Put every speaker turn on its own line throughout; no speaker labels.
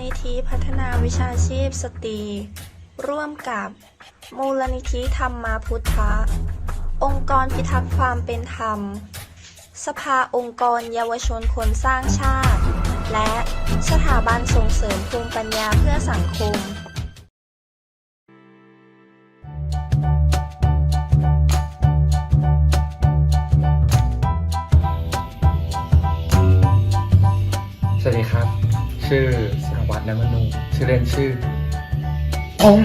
นิธิพัฒนาวิชาชีพสตรี ร่วมกับ มูลนิธิธรรมมาพุทธะ องค์กรพิทักษ์ความเป็นธรรม สภาองค์กรเยาวชนคนสร้างชาติ และสถาบันส่งเสริมภูมิปัญญาเพื่อสังคม
สวัสดีครับ ชื่อ สรวัตรนมนูชื่อเล่นชื่อผม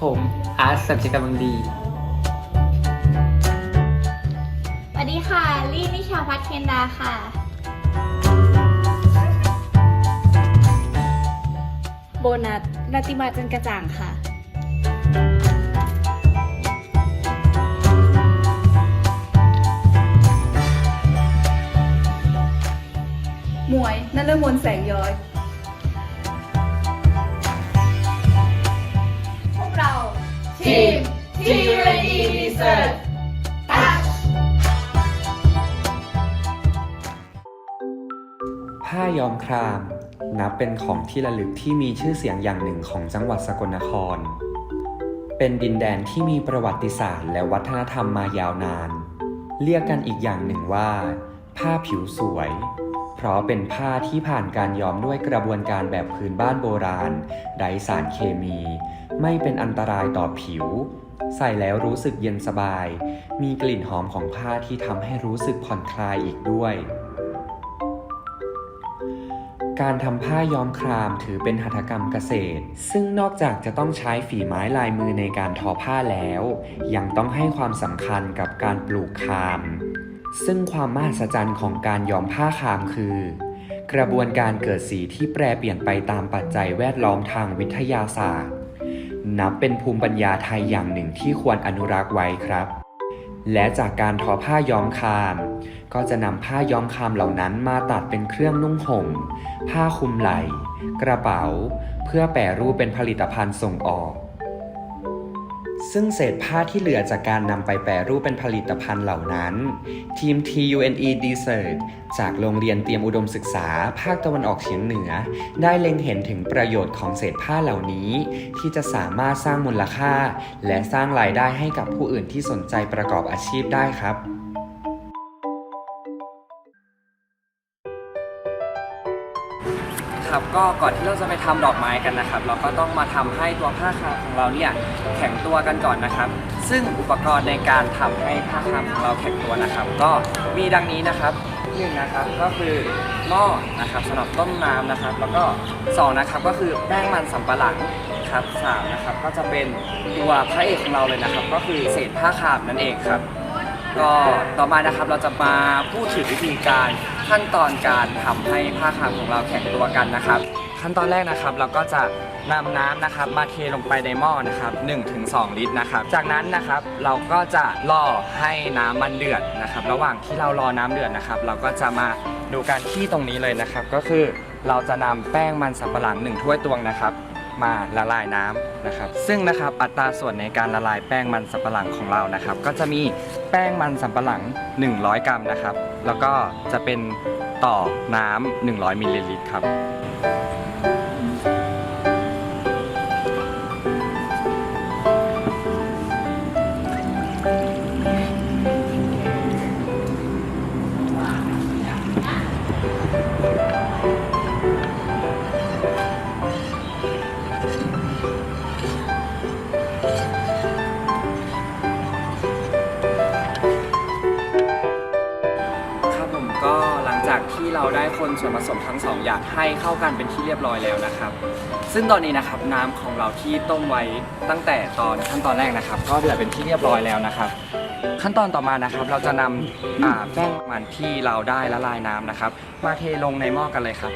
ผมอาร์ตสัจจกำลังดี
สวัสดีค่ะ ลี่นิชาพัฒน์เคนดาค่ะ
โบนัสนาติมาจันกระจ่างค่ะ มวยนันเลมนแสงย้อย
พวกเรา ทีม TUNE Research
ผ้าย้อมคราม นับเป็นของที่ระลึกที่มีชื่อเสียงอย่างหนึ่งของจังหวัดสกลนคร เป็นดินแดนที่มีประวัติศาสตร์และวัฒนธรรมมายาวนาน เรียกกันอีกอย่างหนึ่งว่า ผ้าผิวสวย เพราะเป็นผ้าที่ผ่านการย้อมด้วยกระบวนการแบบพื้นบ้านโบราณ ไร้สารเคมี ไม่เป็นอันตรายต่อผิว ใส่แล้วรู้สึกเย็นสบาย มีกลิ่นหอมของผ้าที่ทำให้รู้สึกผ่อนคลายอีกด้วย การทำผ้าย้อมครามถือเป็นหัตถกรรมเกษตร ซึ่งนอกจากจะต้องใช้ฝีไม้ลายมือในการทอผ้าแล้ว ยังต้องให้ความสำคัญกับการปลูกคาม ซึ่งความมหัศจรรย์ของการย้อมผ้าคามคือ กระบวนการเกิดสีที่แปรเปลี่ยนไปตามปัจจัยแวดล้อมทางวิทยาศาสตร์ นับเป็นภูมิปัญญาไทยอย่างหนึ่งที่ควรอนุรักษ์ไว้ครับ และจากการทอผ้าย้อมคาม ก็จะนำผ้าย้อมคามเหล่านั้นมาตัดเป็นเครื่องนุ่งห่ม ผ้าคลุมไหล่ กระเป๋า เพื่อแปรรูปเป็นผลิตภัณฑ์ส่งออก ซึ่งเศษผ้าที่เหลือจากการนำไปแปรรูปเป็นผลิตภัณฑ์เหล่านั้น ทีม TUNE Desert จากโรงเรียนเตรียมอุดมศึกษา ภาคตะวันออกเฉียงเหนือ ได้เล็งเห็นถึงประโยชน์ของเศษผ้าเหล่านี้ ที่จะสามารถสร้างมูลค่า และสร้างรายได้ให้กับผู้อื่นที่สนใจประกอบอาชีพได้ครับ
ครับก็ก่อนที่เราจะไปทำดอกไม้กันนะครับ เราก็ต้องมาทำให้ตัวผ้าคามของเราเนี่ยแข็งตัวกันก่อนนะครับ ซึ่งอุปกรณ์ในการทำให้ผ้าคามของเราแข็งตัวนะครับ ก็มีดังนี้นะครับหนึ่งนะครับก็คือหม้อนะครับสำหรับต้มน้ำนะครับ แล้วก็สองนะครับก็คือแป้งมันสำปะหลังครับสามนะครับก็จะเป็นตัวพระเอกของเราเลยนะครับ ก็คือเศษผ้าคามนั่นเองครับ ก็ต่อมานะครับเราจะมาพูดถึงวิธีการ ขั้นตอนการทำให้ผ้าคามของเราแข็งตัวกันนะครับ ขั้นตอนแรกนะครับเราก็จะนำน้ำนะครับมาเทลงไปในหม้อนะครับ1-2 ลิตรนะครับ จากนั้นนะครับเราก็จะรอให้น้ำมันเดือดนะครับ ระหว่างที่เรารอน้ำเดือดนะครับ เราก็จะมาดูการที่ตรงนี้เลยนะครับ ก็คือเราจะนำแป้งมันสำปะหลัง1ถ้วยตวงนะครับ มาละลายน้ำนะครับ ซึ่งนะครับอัตราส่วนในการละลายแป้งมันสำปะหลังของเรานะครับ ก็จะมีแป้งมันสำปะหลัง 100 กรัมนะครับ แล้วก็จะเป็นต่อน้ำ100มิลลิลิตรครับครับ สองอย่างให้เข้ากันเป็นที่เรียบร้อยแล้วนะครับ ซึ่งตอนนี้นะครับน้ำของเราที่ต้มไว้ตั้งแต่ตอนขั้นตอนแรกนะครับ ก็เดือดเป็นที่เรียบร้อยแล้วนะครับ ขั้นตอนต่อมานะครับ เราจะนำอ่าแป้งมันที่เราได้ละลายน้ำนะครับ มาเทลงในหม้อกันเลยครับ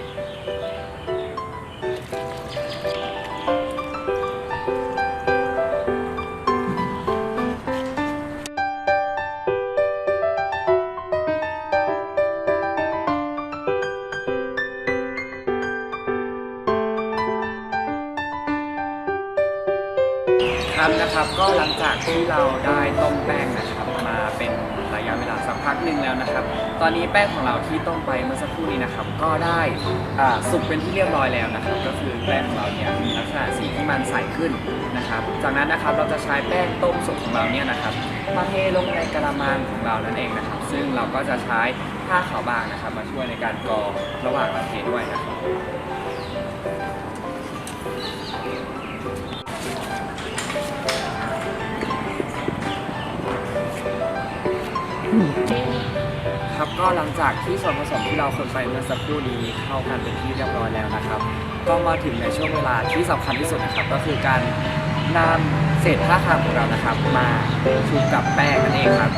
นะครับก็หลังจากที่เราได้ต้มแป้งนะครับมาเป็นระยะเวลาสักพักหนึ่งแล้วนะครับ ตอนนี้แป้งของเราที่ต้มไปเมื่อสักครู่นี้นะครับ ก็ได้สุกเป็นที่เรียบร้อยแล้วนะครับ ก็คือแป้งของเราเนี่ยมีลักษณะสีที่มันใสขึ้นนะครับ จากนั้นนะครับเราจะใช้แป้งต้มสุกของเราเนี่ยนะครับมาเทลงในกระมังของเรานั่นเองนะครับ ซึ่งเราก็จะใช้ผ้าขาวบางนะครับ มาช่วยในการกรองระหว่างเราเทด้วยนะครับ ครับก็หลังจากที่ส่วนผสมที่เราคนไปเมื่อสักครู่นี้เข้ากันเป็นที่เรียบร้อยแล้วนะครับ ก็มาถึงในช่วงเวลาที่สำคัญที่สุดนะครับ ก็คือการนำเศษผ้าคามของเรานะครับ มาชุบกับแป้งนั่นเองครับ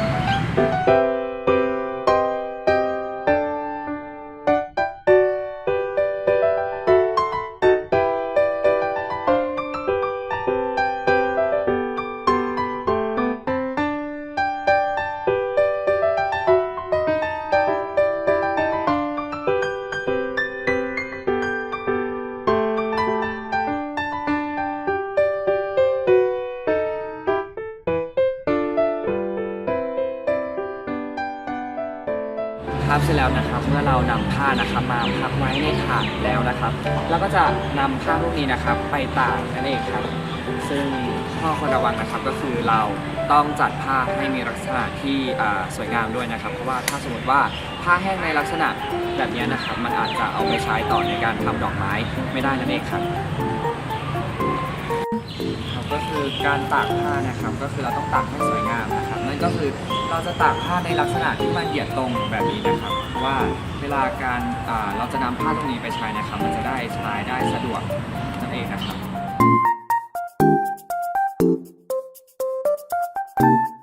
ครับเสร็จแล้วนะครับเมื่อเรานำผ้านะครับมาพักไว้ในถาดแล้วนะครับเราก็จะนำผ้าพวกนี้นะครับไปตากนั่นเองครับ ซึ่งข้อควรระวังนะครับก็คือเราต้องจัดผ้าให้มีลักษณะที่อ่าสวยงามด้วยนะครับ เพราะว่าถ้าสมมติว่าผ้าแห้งในลักษณะแบบนี้นะครับ มันอาจจะเอาไปใช้ต่อในการทำดอกไม้ไม่ได้นั่นเองครับ ก็คือการตากผ้านะครับก็คือเราต้องตากให้สวยงามนะครับนั่นก็คือเราจะตากผ้าในลักษณะที่มันเหยียดตรงแบบนี้นะครับเพราะว่าเวลาการอ่าเราจะนำผ้าตรงนี้ไปใช้นะครับ มันจะได้ใช้ได้สะดวกนั่นเองนะครับ
ขั้น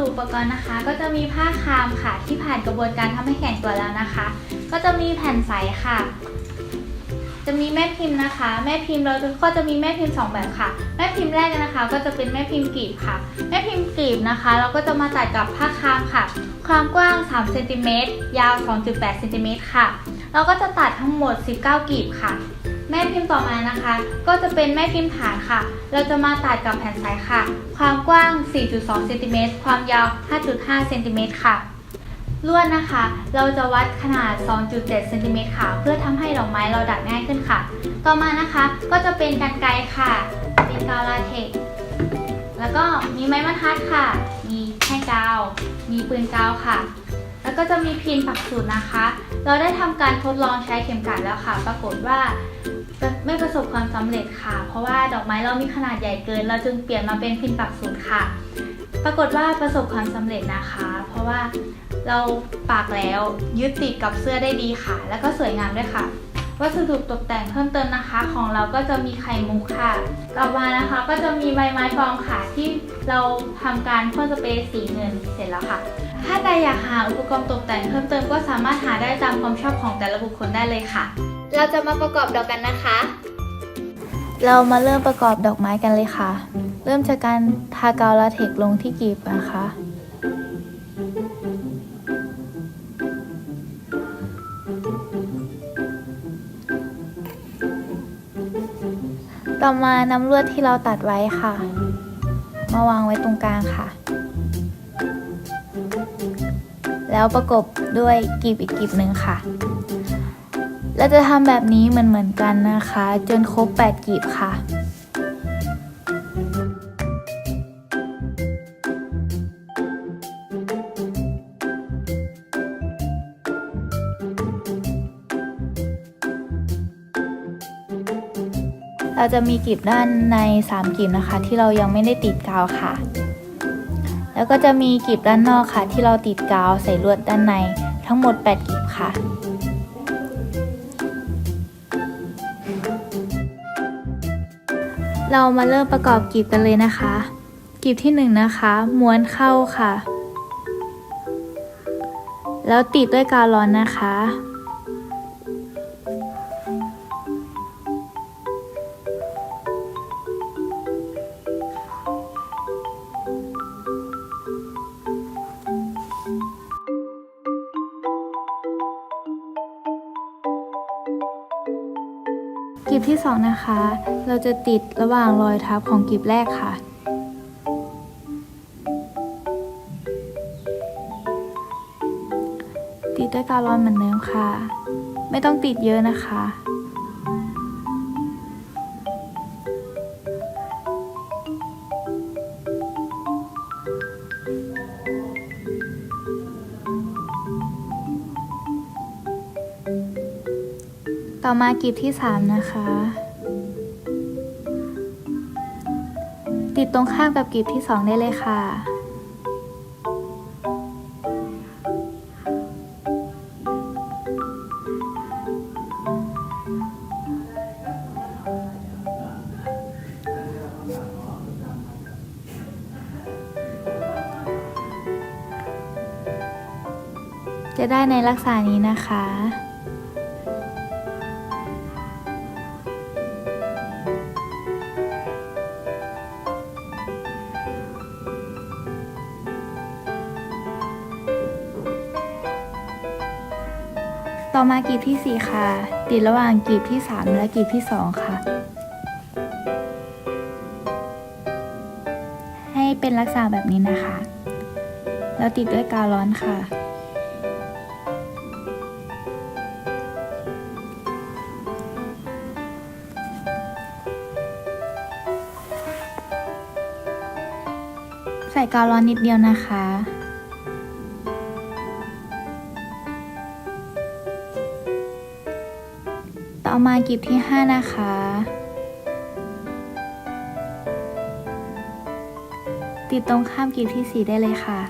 ดุอุปกรณ์นะคะ ก็จะมีผ้าคามค่ะ ที่ผ่านกระบวนการทำให้แข็งตัวแล้วนะคะ ก็จะมีแผ่นใสค่ะ จะมีแม่พิมพ์นะคะ แม่พิมพ์เราก็จะมีแม่พิมพ์สองแบบค่ะ แม่พิมพ์แรกนะคะ ก็จะเป็นแม่พิมพ์กลีบค่ะ แม่พิมพ์กลีบนะคะ เราก็จะมาตัดกับผ้าคามค่ะ ความกว้าง3เซนติเมตรยาว 2.8เซนติเมตรค่ะ เราก็จะตัดทั้งหมด 19กลีบค่ะ แม่พิมพ์ต่อมานะคะ ก็จะเป็นแม่พิมพ์ฐานค่ะ เราจะมาตัดกับแผ่นใสค่ะ ความกว้าง 4.2เซนติเมตรความยาว 5.5เซนติเมตรค่ะ ลวดนะคะ เราจะวัดขนาด 2.7เซนติเมตรค่ะ เพื่อทำให้ดอกไม้เราดัดง่ายขึ้นค่ะ ต่อมานะคะ ก็จะเป็นกันไกค่ะเป็นกาวลาเทกแล้วก็มีไม้บรรทัดค่ะ มีแท่งกาว มีปืนกาวค่ะ แล้วก็จะมีพินปักสูตรนะคะ เราได้ทำการทดลองใช้เข็มกลัดแล้วค่ะ ปรากฏว่า ไม่ประสบความสำเร็จค่ะ เพราะว่าดอกไม้เรามีขนาดใหญ่เกิน เราจึงเปลี่ยนมาเป็นพินปักสูตรค่ะ ปรากฏว่าประสบความสำเร็จนะคะ เพราะว่าเราปากแล้วยึดติดกับเสื้อได้ดีค่ะ แล้วก็สวยงามด้วยค่ะ วัสดุตกแต่งเพิ่มเติมนะคะ ของเราก็จะมีไข่มุกค่ะ ต่อมานะคะก็จะมีใบไม้ฟองค่ะที่เราทำการพ่นสเปรย์สีเงินเสร็จแล้วค่ะ ถ้าใครอยากหาอุปกรณ์ตกแต่งเพิ่มเติมก็สามารถหาได้ตามความชอบของแต่ละบุคคลได้เลยค่ะ เราจะมาประกอบดอกกันนะคะ
เรามาเริ่มประกอบดอกไม้กันเลยค่ะ เริ่มจากการทากาวลาเทกลงที่กลีบนะคะ ต่อมานำลวดที่เราตัดไว้ค่ะ มาวางไว้ตรงกลางค่ะ แล้วประกบด้วยกลีบอีกกลีบหนึ่งค่ะ เราจะทำแบบนี้เหมือนเหมือนกันนะคะ จนครบ 8กีบค่ะเราจะมีกลีบด้านใน 3กลีบนะคะ ที่เรายังไม่ได้ติดกาวค่ะ แล้วก็จะมีกลีบด้านนอกค่ะ ที่เราติดกาวใส่ลวดด้านในทั้งหมด 8กลีบค่ะ เรา
มาเริ่มประกอบกลีบกันเลยนะคะ กลีบที่หนึ่งนะคะ ม้วนเข้าค่ะ แล้วติดด้วยกาวร้อนนะคะ จะติดระหว่างรอยทับของกลีบแรกค่ะ ติดด้วยกาวร้อนเหมือนเดิมค่ะ ไม่ต้องติดเยอะนะคะต่อมากลีบที่สามนะคะ ตรงข้ามกับกลีบที่สองได้เลยค่ะ จะได้ในลักษณะนี้นะคะ ต่อมากลีบที่ 4 ค่ะ ติดระหว่างกลีบที่ 3 และกลีบที่ 2 ค่ะ ให้เป็นลักษณะแบบนี้นะคะ แล้วติดด้วยกาวร้อนค่ะ ใส่กาวร้อนนิดเดียวนะคะ กลีบที่ 5 นะคะ ติดตรงข้ามกลีบที่ 4 ได้เลยค่ะ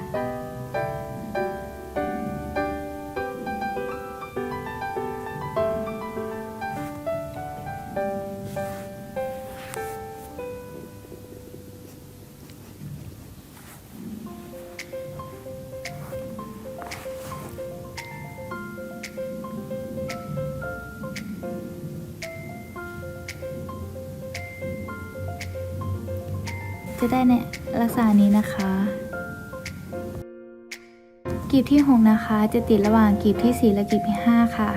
บที่ 6 นะคะ จะติดระหว่างกลีบที่ 4 และกลีบที่ 5 ค่ะ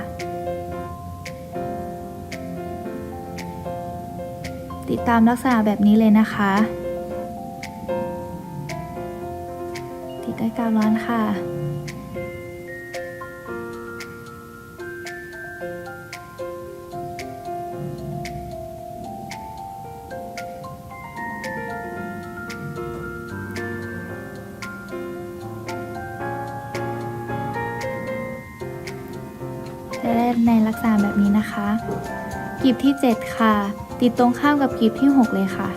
ติดตามลักษณะแบบนี้เลยนะคะ ติดด้วยกาวร้อนค่ะจะ กลีบที่ 7 ค่ะ ติดตรงข้ามกับกลีบที่ 6 เลยค่ะ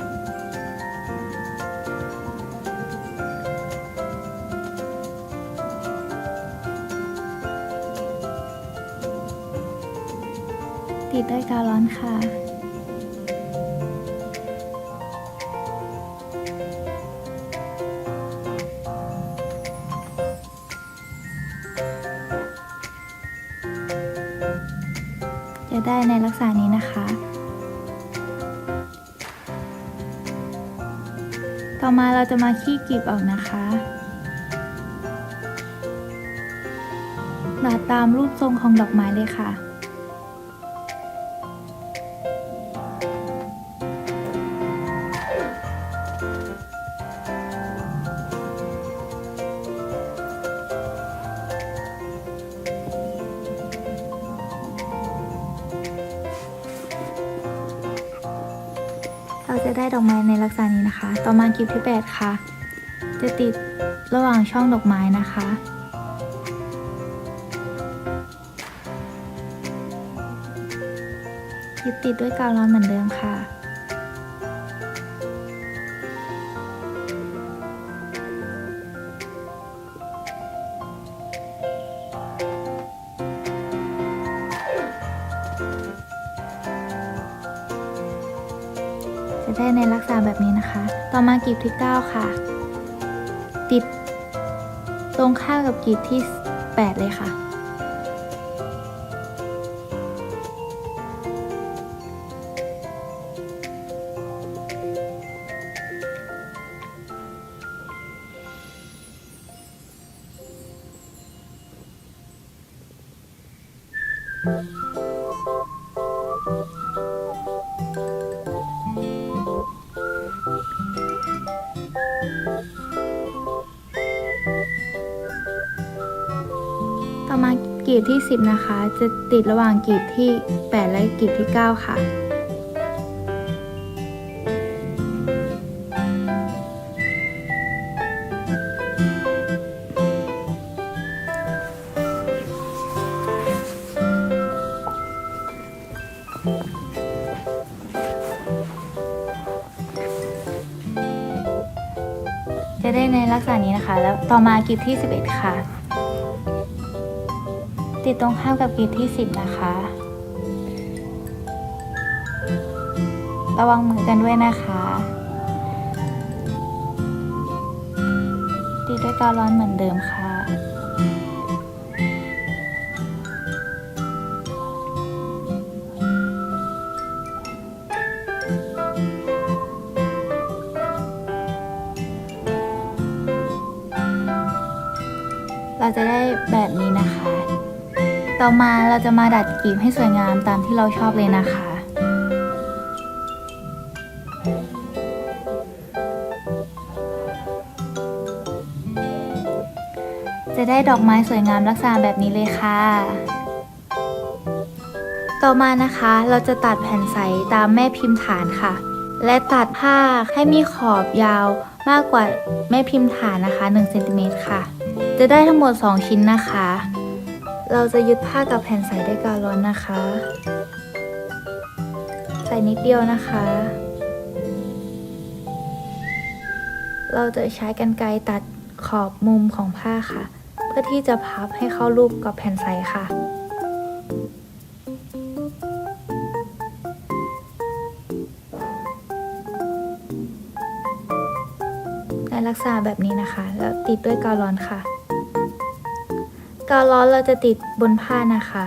ติดด้วยกาวร้อนค่ะ ได้ในลักษณะนี้นะคะ ต่อมาเราจะมาขี้กลีบออกนะคะตัดตามรูปทรงของดอกไม้เลยค่ะ ณนี้นะคะ ต่อมาคลิปที่ 8 ค่ะ จะติดระหว่างช่องดอกไม้นะคะยึดติดด้วยกาวร้อนเหมือนเดิมค่ะ กลีบที่ 9 ค่ะ ติดตรงข้ามกับกลีบที่ 8 เลยค่ะต่ กีบที่ 10 นะคะ จะติดระหว่างกีบที่ 8 และกีบที่ 9 ค่ะ จะได้ในลักษณะนี้นะคะ แล้วต่อมากีบที่ 11 ค่ะ ติดตรงข้ามกับกลีบที่ 10 นะคะ ระวังมือกันด้วยนะคะติดด้วยกาวร้อนเหมือนเดิมค่ะเราจะได้แบบ ต่อมาเราจะมาดัดกลีบให้สวยงามตามที่เราชอบเลยนะคะ จะได้ดอกไม้สวยงามลักษณะแบบนี้เลยค่ะ ต่อมานะคะเราจะตัดแผ่นใสตามแม่พิมพ์ฐานค่ะ และตัดผ้าให้มีขอบยาวมากกว่าแม่พิมพ์ฐานนะคะ1เซนติเมตรค่ะ จะได้ทั้งหมด 2 ชิ้นนะคะ เราจะยึดผ้ากับแผ่นใสด้วยกาวร้อนนะคะ ใส่นิดเดียวนะคะ เราจะใช้กรรไกรตัดขอบมุมของผ้าค่ะ เพื่อที่จะพับให้เข้ารูปกับแผ่นใสค่ะในลักษณะแบบนี้นะคะ แล้วติดด้วยกาวร้อนค่ะ กาวล้อเราจะติดบนผ้านะคะ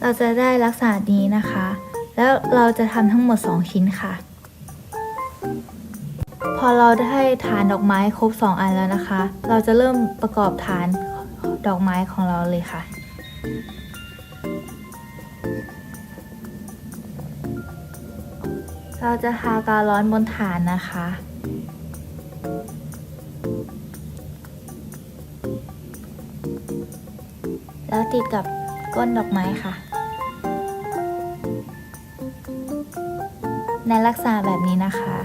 เราจะได้ลักษณะนี้นะคะ แล้วเราจะทำทั้งหมด 2 ชิ้นค่ะ พอเราได้ฐานดอกไม้ครบ 2 อันแล้วนะคะ เราจะเริ่มประกอบฐานดอกไม้ของเราเลยค่ะเราจะทากาวร้อนบนฐานนะคะ แล้วติดกับก้นดอกไม้ค่ะ ในลักษณะแบบนี้นะคะ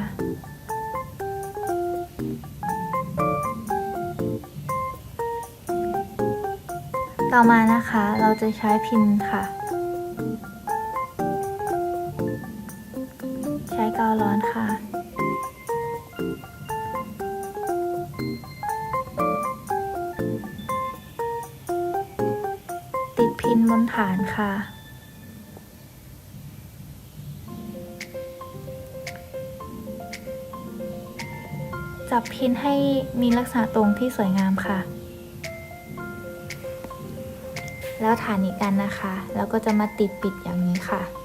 ต่อมานะคะเราจะใช้พิมพ์ค่ะ พินให้มีลักษณะตรงที่สวยงามค่ะ แล้วฐานอีกอันนะคะ แล้วก็จะมาติดปิดอย่างนี้ค่ะจะ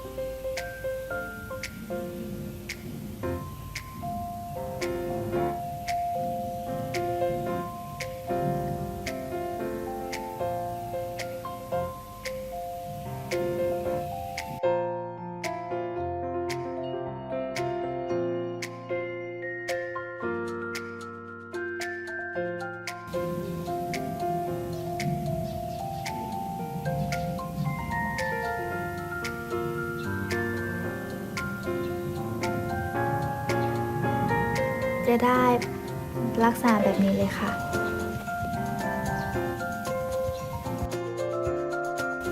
แบบนี้เลยค่ะ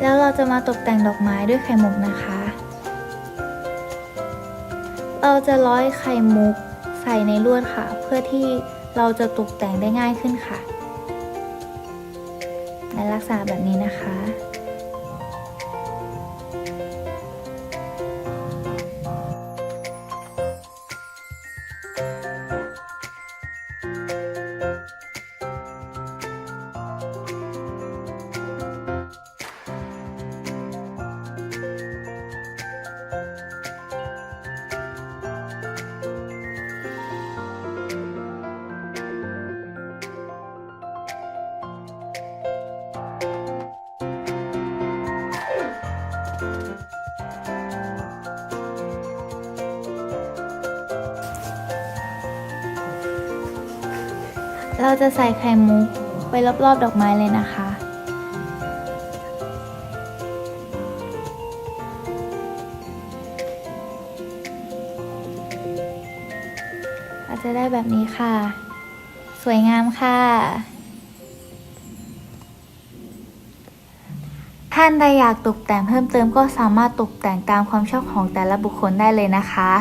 แล้วเราจะมาตกแต่งดอกไม้ด้วยไข่มุกนะคะ เราจะร้อยไข่มุกใส่ในลวดค่ะ เพื่อที่เราจะตกแต่งได้ง่ายขึ้นค่ะ ในลักษณะแบบนี้นะคะ เราจะใส่ไข่มุกไปรอบๆดอกไม้เลยนะคะก็จะได้แบบนี้ค่ะ สวยงามค่ะ ท่านใดอยากตกแต่งเพิ่มเติมก็สามารถตกแต่งตามความชอบของแต่ละบุคคลได้เลยนะคะ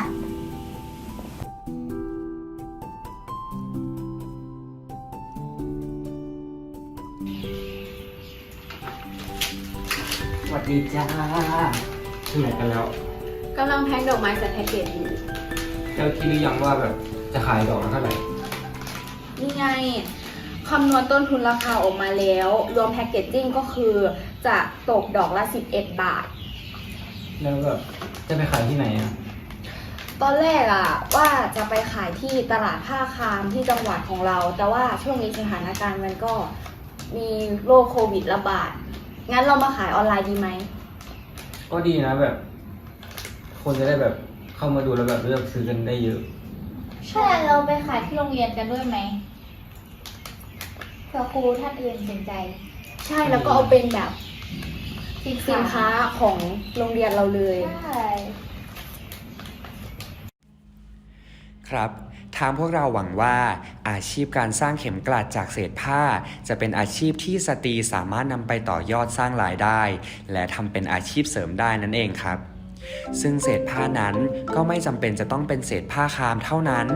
สวัสดีจ้าถึงไหนกันแล้ว
กำลังแพ็คดอกไม้ใส่แพ็กเกจอยู่
แล้วคิดหรือยังว่าแบบจะขายดอกละเท่าไหร่
นี่ไงคำนวณต้นทุนราคาออกมาแล้ว รวมแพ็กเกจจิ้งก็คือจะตกดอกละ 11 บาท
แล้วแบบจะไปขายที่ไหนอะ
ตอนแรกอะว่าจะไปขายที่ตลาดผ้าคามที่จังหวัดของเรา แต่ว่าช่วงนี้สถานการณ์มันก็มีโรคโควิดระบาด งั้นเรามาขายออนไลน์ดีไหม
ก็ดีนะแบบ คนจะได้แบบเข้ามาดูแล้วแบบเลือกซื้อกันได้เยอะ
ใช่เราไปขายที่โรงเรียนกันด้วยไหมเผื่อครูท่านอื่นสนใจ
ใช่แล้วก็เอาเป็นแบบ
สิ
สินค้าของโรงเรียนเราเลย
ใช่
ครับ ทางพวกเราหวังว่า อาชีพการสร้างเข็มกลัดจากเศษผ้า จะเป็นอาชีพที่สตรีสามารถนำไปต่อยอดสร้างรายได้ และทำเป็นอาชีพเสริมได้นั่นเองครับซึ่งเศษผ้านั้นก็ไม่จำเป็นจะต้องเป็นเศษผ้าคามเท่านั้น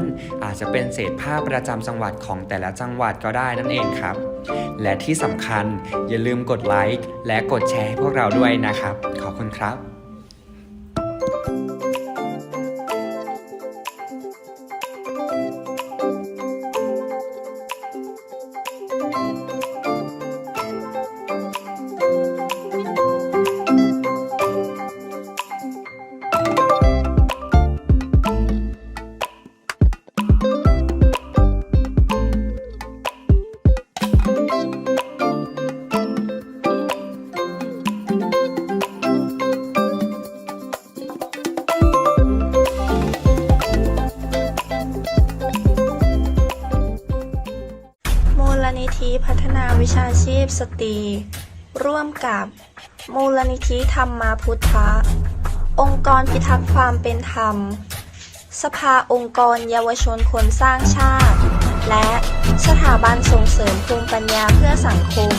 อาจจะเป็นเศษผ้าประจำจังหวัดของแต่ละจังหวัดก็ได้นั่นเองครับ และที่สำคัญอย่าลืมกดไลค์และกดแชร์ให้พวกเราด้วยนะครับ ขอบคุณครับ
สตรี ร่วมกับมูลนิธิธรรมาพุทธะ องค์กรพิทักษ์ความเป็นธรรม สภาองค์กรเยาวชนคนสร้างชาติ และสถาบันส่งเสริมภูมิปัญญาเพื่อสังคม